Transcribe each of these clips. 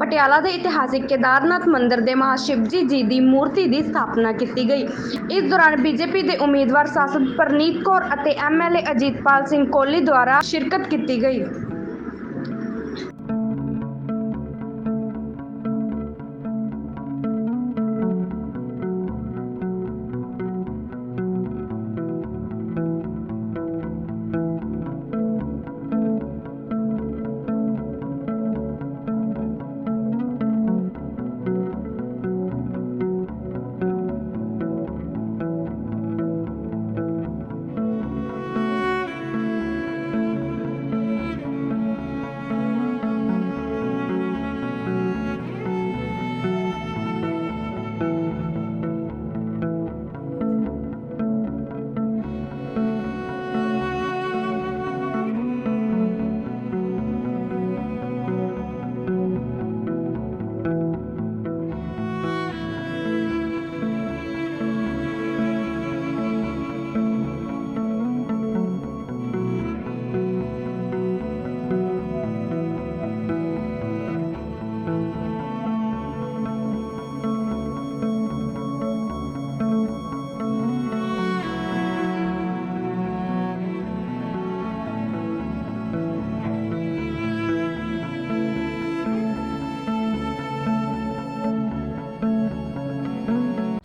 ਪਟਿਆਲਾ ਦੇ ਇਤਿਹਾਸਿਕ ਕੇਦਾਰਨਾਥ ਮੰਦਿਰ ਦੇ ਮਹਾਸ਼ਿਵਜੀ ਜੀ ਦੀ ਮੂਰਤੀ ਦੀ ਸਥਾਪਨਾ ਕੀਤੀ ਗਈ। ਇਸ ਦੌਰਾਨ ਬੀਜੇਪੀ ਦੇ ਉਮੀਦਵਾਰ ਸਾਂਸਦ ਪਰਨੀਤ ਕੌਰ ਅਤੇ ਐਮਐਲਏ ਅਜੀਤਪਾਲ ਸਿੰਘ ਕੋਹਲੀ ਦੁਆਰਾ ਸ਼ਿਰਕਤ ਕੀਤੀ ਗਈ।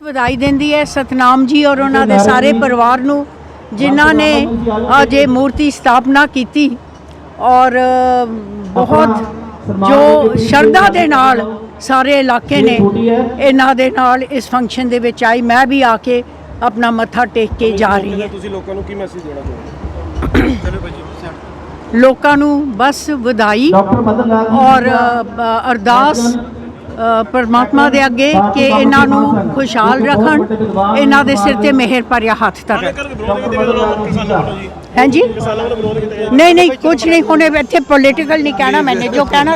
ਵਧਾਈ ਦਿੰਦੀ ਹੈ ਸਤਨਾਮ ਜੀ ਔਰ ਉਹਨਾਂ ਦੇ ਸਾਰੇ ਪਰਿਵਾਰ ਨੂੰ ਜਿਨ੍ਹਾਂ ਨੇ ਅੱਜ ਇਹ ਮੂਰਤੀ ਸਥਾਪਨਾ ਕੀਤੀ ਔਰ ਬਹੁਤ ਜੋ ਸ਼ਰਧਾ ਦੇ ਨਾਲ ਸਾਰੇ ਇਲਾਕੇ ਨੇ ਇਹਨਾਂ ਦੇ ਨਾਲ ਇਸ ਫੰਕਸ਼ਨ ਦੇ ਵਿੱਚ ਆਈ। ਮੈਂ ਵੀ ਆ ਕੇ ਆਪਣਾ ਮੱਥਾ ਟੇਕ ਕੇ ਜਾ ਰਹੀ ਹਾਂ। ਤੁਸੀਂ ਲੋਕਾਂ ਨੂੰ ਕੀ ਮੈਸੇਜ ਦੇਣਾ ਚਾਹੁੰਦੇ ਲੋਕਾਂ ਨੂੰ ਬਸ ਵਧਾਈ ਔਰ ਅਰਦਾਸ ਪਰਮਾਤਮਾ ਦੇ ਅੱਗੇ ਕਿ ਇਹਨਾਂ ਨੂੰ ਖੁਸ਼ਹਾਲ ਰੱਖਣ ਇਹਨਾਂ ਦੇ ਸਿਰ ਤੇ ਮਿਹਰ ਭਰਿਆ ਹੱਥ ਧਰਨ ਹਾਂਜੀ? ਨਹੀਂ ਨਹੀਂ ਕੁਝ ਨਹੀਂ ਹੋਣੇ ਇੱਥੇ ਪੋਲੀਟੀਕਲ ਨਹੀਂ ਕਹਿਣਾ ਮੈਨੇ ਜੋ ਕਹਿਣਾ